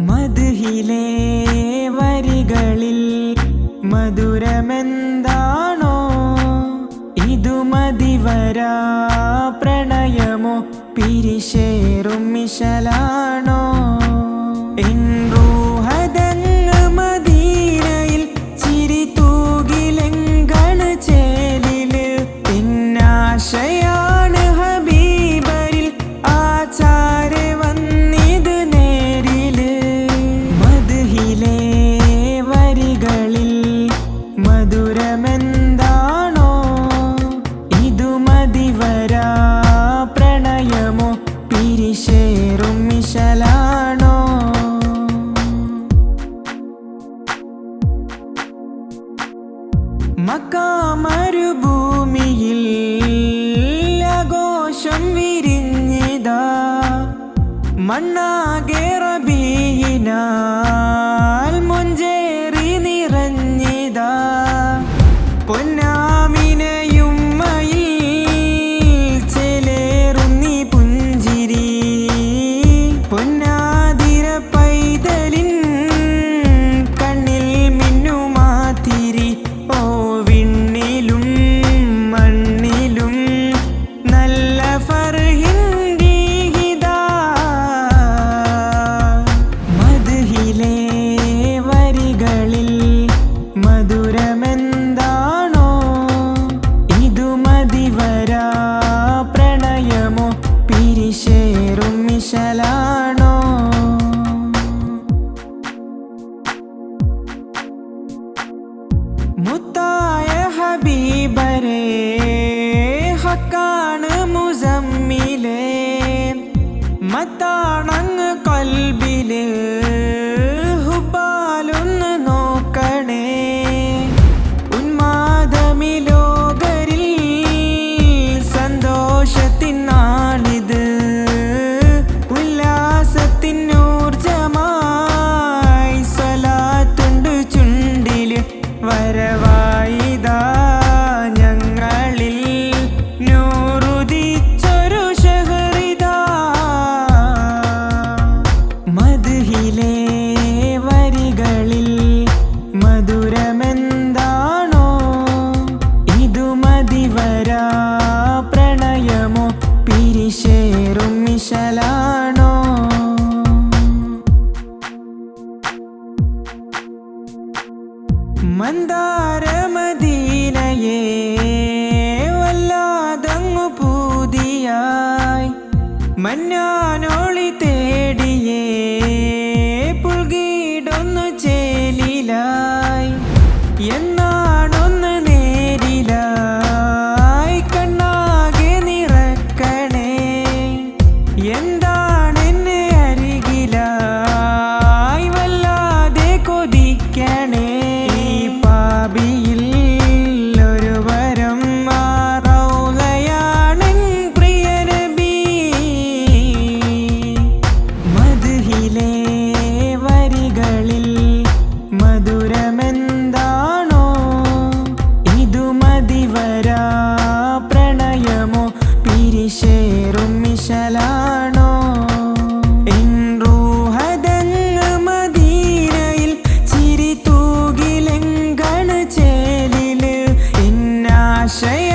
മധുഹിലെ വരികളിൽ മധുരമെന്താണോ? ഇതു മതിവരാ പ്രണയമോ? പിരിശേറും മിശലാണോ? എൻറൂ ആണോ മുത്തായ ഹബീബരേ ഹക്കാണ് മുസമ്മിലേ മത്താണങ്ങ് കൊൽബിലേ. മന്നാനോ say